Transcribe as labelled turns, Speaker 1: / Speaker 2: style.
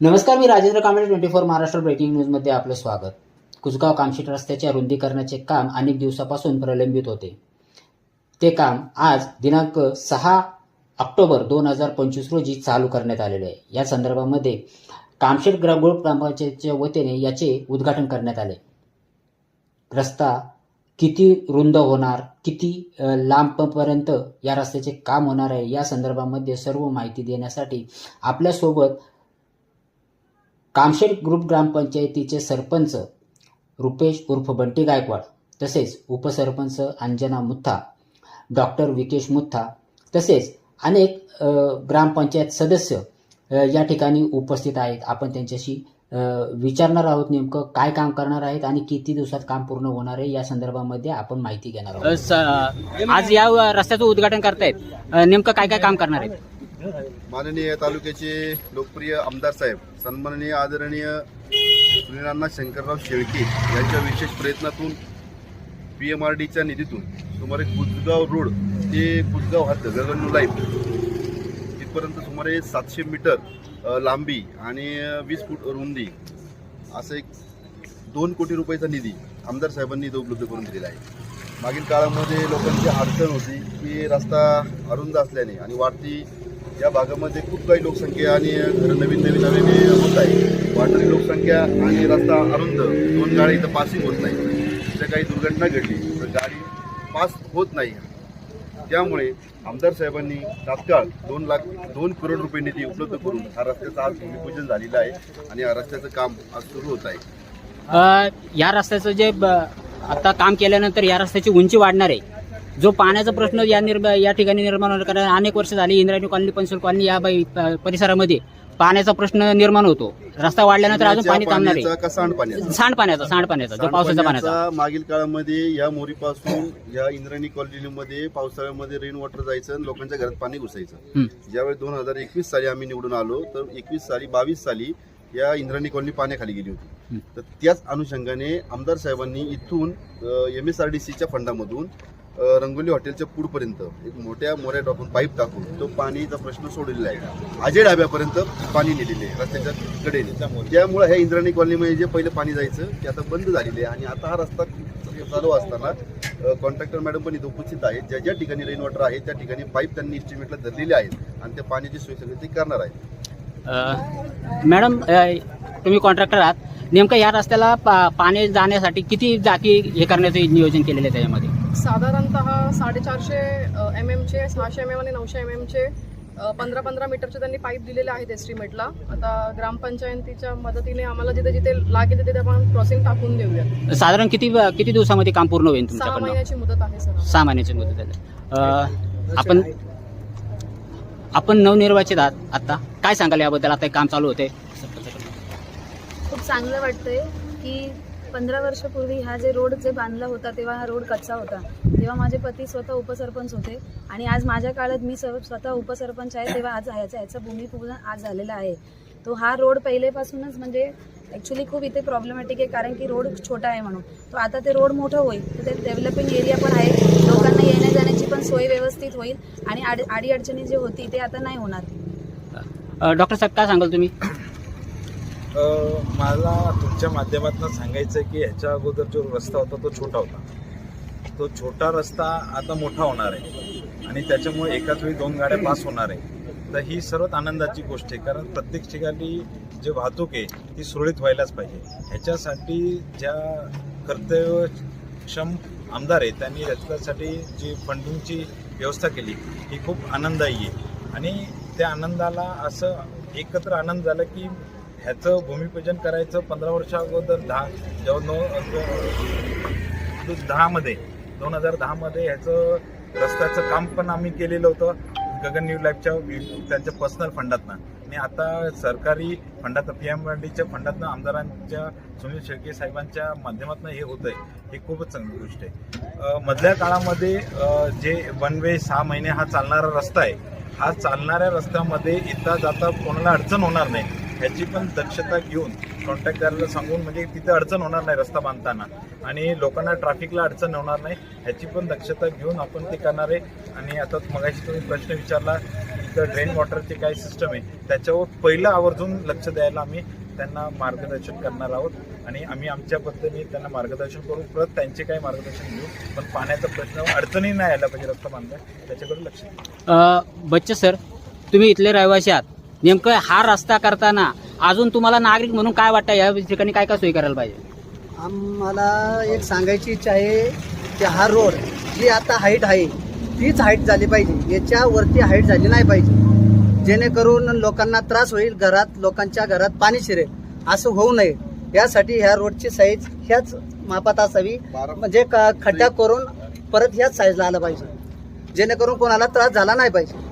Speaker 1: नमस्कार मी Rajendra Kamble twenty four Maharashtra breaking न्यूजमध्ये आपलं स्वागत. कुसगाव कामशेट रस्त्याच्या रुंदीकरणाचे काम अनेक दिवसापासून प्रलंबित होते. ते काम आज दिनांक सहा ऑक्टोबर दोन हजार पंचवीस रोजी चालू करण्यात आलेले आहे. या संदर्भामध्ये कामशेट ग्रामगोळ ग्रामपंचायतच्या वतीने याचे उद्घाटन करण्यात आले. रस्ता किती रुंद होणार किती लांबपर्यंत या रस्त्याचे काम होणार आहे या संदर्भामध्ये सर्व माहिती देण्यासाठी आपल्यासोबत कामशेट ग्रुप ग्रामपंचायतीचे सरपंच रुपेश उर्फ बंटी गायकवाड तसेच उपसरपंच अंजना मुथा डॉक्टर विकेश मुथा तसेच अनेक ग्रामपंचायत सदस्य या ठिकाणी उपस्थित आहेत. आपण त्यांच्याशी विचारणार आहोत नेमकं काय काम करणार आहेत आणि किती दिवसात काम पूर्ण होणार आहे या संदर्भामध्ये आपण माहिती घेणार आहोत.
Speaker 2: आज या रस्त्याचं उद्घाटन करतायत. नेमकं काय काय काम करणार आहेत?
Speaker 3: माननीय तालुक्याचे लोकप्रिय आमदार साहेब सन्माननीय आदरणीय सुनीलांना शंकरराव शेळके यांच्या विशेष प्रयत्नातून पी एम आर डीच्या निधीतून सुमारे कुसगाव रोड ते कुसगाव हद्द गगन लाईफ तिथपर्यंत सुमारे सातशे मीटर लांबी आणि वीस फूट रुंदी असं एक दोन कोटी रुपयाचा निधी आमदार साहेबांनी इथं उपलब्ध करून दिलेला आहे. मागील काळामध्ये लोकांची अडचण होती की रस्ता अरुंद असल्याने आणि वाढती या भागामध्ये खूप काही लोकसंख्या आणि घरं नवीन नवीन नवीन होत आहे वाढणारी लोकसंख्या आणि रस्ता अरुंद दोन गाड्या इथं पासिंग होत नाही तिथे काही दुर्घटना घडली तर गाडी पास होत नाही. त्यामुळे आमदार साहेबांनी तात्काळ दोन लाख दोन करोड रुपये निधी उपलब्ध करून हा रस्त्याचं आज भूमिपूजन झालेलं आहे आणि या रस्त्याचं काम आज सुरू होत आहे.
Speaker 2: या रस्त्याचं जे ब- आता काम केल्यानंतर या रस्त्याची उंची वाढणार आहे. जो पाण्याचा प्रश्न या निर्म या ठिकाणी निर्माण होणार कारण अनेक वर्ष झाली इंद्रायणी कॉलनी पनसोल कॉलनी या परिसरामध्ये पाण्याचा प्रश्न निर्माण होतो. रस्ता वाढल्यानंतर अजून पाणी थांबणार
Speaker 3: पाण्याचा
Speaker 2: आहे
Speaker 3: सांडपाण्याचा
Speaker 2: सांडपाण्याचा सांडपाण्याचा जो पावसाचा पाण्याचा
Speaker 3: मागील काळामध्ये या मोरीपासून या इंद्रायणी कॉलनीमध्ये पावसाळ्यामध्ये रेन वॉटर जायचं आणि लोकांच्या घरात पाणी घुसायचं. ज्यावेळी दोन हजार एकवीस साली आम्ही निवडून आलो तर एकवीस साली बावीस साली या इंद्रायणी कॉलनी पाण्याखाली गेली. होती. तर त्याच अनुषंगाने आमदार साहेबांनी इथून एम एस आर डी सीच्या फंडामधून रंगोली हॉटेलच्या पुढपर्यंत एक मोठ्या मोऱ्या टाकून पाईप टाकून तो पाणीचा प्रश्न सोडलेला आहे. अजय डाब्यापर्यंत पाणी नेलेले आहे रस्त्याच्या कडेने. त्यामुळे ह्या इंद्राणी कॉलनीमध्ये जे पहिलं पाणी जायचं ते आता बंद झालेले आहे. आणि आता हा रस्ता चालू असताना कॉन्ट्रॅक्टर मॅडम पण इथे उपस्थित आहेत. ज्या ज्या ठिकाणी रेन वॉटर आहे त्या ठिकाणी पाईप त्यांनी इस्टिमेटला धरलेले आहेत. आणि त्या पाण्याची सोय सगळी ते करणार आहेत.
Speaker 2: मॅडम तुम्ही कॉन्ट्रॅक्टर आहात. नेमकं या रस्त्याला पा- पाणी जाण्यासाठी किती जागी हे करण्याचं नियोजन केलेलं आहे त्याच्यामध्ये?
Speaker 4: साधारणतः साडेचारशे एम एमचे सहाशे एम एम आणि नऊशे एम एमचे पंधरा पंधरा मीटरचे त्यांनी पाईप दिलेले आहेत एस्टिमेटला. आता ग्रामपंचायतीच्या मदतीने आम्हाला जिथे जिथे लागेल तिथे आपण क्रॉसिंग टाकून देऊया.
Speaker 2: साधारण किती किती दिवसामध्ये काम पूर्ण होईल
Speaker 4: सहा महिन्याची मुदत आहे सर.
Speaker 2: सहा महिन्याची मुदत आहे. आपण आपण नवनिर्वाचित आहात आता. काय सांगाल याबद्दल? आता काम चालू होते.
Speaker 5: खूप चांगलं वाटतंय की पंधरा वर्षापूर्वी हा जे रोड जे बांधला होता तेव्हा हा रोड कच्चा होता. तेव्हा माझे पती स्वतः उपसरपंच होते आणि आज माझ्या काळात मी सर्व स्वतः उपसरपंच आहे तेव्हा आज ह्याचा ह्याचं भूमिपूजन आज झालेला आहे. तो हा रोड पहिलेपासूनच म्हणजे ॲक्च्युली खूप इथे प्रॉब्लेमॅटिक आहे कारण की रोड छोटा आहे म्हणून. तो आता ते रोड मोठं होईल तर ते डेव्हलपिंग एरिया पण आहे. लोकांना येण्या जाण्याची पण सोय व्यवस्थित होईल आणि आडी अडीअडचणी जी होती ते आता नाही होणार.
Speaker 2: डॉक्टर साहेब काय सांगाल तुम्ही?
Speaker 6: मला तुमच्या माध्यमातून सांगायचं आहे की ह्याच्या अगोदर जो रस्ता होता तो छोटा होता. तो छोटा रस्ता आता मोठा होणार आहे. आणि त्याच्यामुळे एकाच वेळी दोन गाड्या पास होणार आहे. तर ही सर्वात आनंदाची गोष्ट आहे. कारण प्रत्येक ठिकाणी जे वाहतूक आहे ती सुरळीत व्हायलाच पाहिजे. ह्याच्यासाठी ज्या कर्तव्यक्षम आमदार आहेत त्यांनी त्याच्यासाठी जी फंडिंगची व्यवस्था केली ही खूप आनंददायी आहे. आणि त्या आनंदाला असं एकत्र आनंद झाला की ह्याचं भूमिपूजन करायचं पंधरा वर्षा अगोदर दहा जेव्हा नऊ दहामध्ये दोन हजार दहामध्ये ह्याचं रस्त्याचं काम पण आम्ही केलेलं होतं. गगन न्यू लाईफच्या वि- त्यांच्या पर्सनल फंडातनं आणि आता सरकारी फंडात पी एम डीच्या फंडातनं आमदारांच्या सुनील शेळके साहेबांच्या माध्यमातून हे होतं आहे ही खूपच चांगली गोष्ट आहे. मधल्या काळामध्ये जे वन वे सहा महिने हा चालणारा रस्ता आहे हा चालणाऱ्या रस्त्यामध्ये येता जाता कोणाला अडचण होणार नाही. ह्याची पण दक्षता घेऊन कॉन्ट्रॅक्टरला सांगून म्हणजे तिथे अडचण होणार नाही रस्ता बांधताना. आणि लोकांना ट्रॅफिकला अडचण होणार नाही ह्याची पण दक्षता घेऊन आपण ते करणार आहे. आणि आता मगाशी तुम्ही प्रश्न विचारला ड्रेन वॉटरची काय सिस्टम आहे त्याच्यावर पहिलं आवर्जून लक्ष द्यायला आम्ही त्यांना मार्गदर्शन करणार आहोत. आणि आम्ही आमच्या पद्धतीने त्यांना मार्गदर्शन करू परत त्यांचे काही मार्गदर्शन घेऊ. पण पाण्याचा प्रश्न अडचणी नाही आला पाहिजे रस्ता बांधला त्याच्याकडे लक्ष देऊ
Speaker 2: बच्चे सर तुम्ही इथले रहिवासी आहात. नेमकं हा रस्ता करताना अजून तुम्हाला नागरिक म्हणून काय वाटतं? या ठिकाणी काय काय सोयी करायला पाहिजे?
Speaker 7: आम्हाला एक सांगायची इच्छा आहे की हा रोड जी आता हाईट आहे तीच हाईट झाली पाहिजे. याच्यावरती हाईट झाली नाही पाहिजे. जेणेकरून लोकांना त्रास होईल घरात लोकांच्या घरात पाणी शिरेल. असं होऊ नये. यासाठी ह्या रोडची साईज ह्याच मापात असावी. म्हणजे क- खड्डा करून परत ह्याच साईजला आलं पाहिजे. जेणेकरून कोणाला त्रास झाला नाही पाहिजे.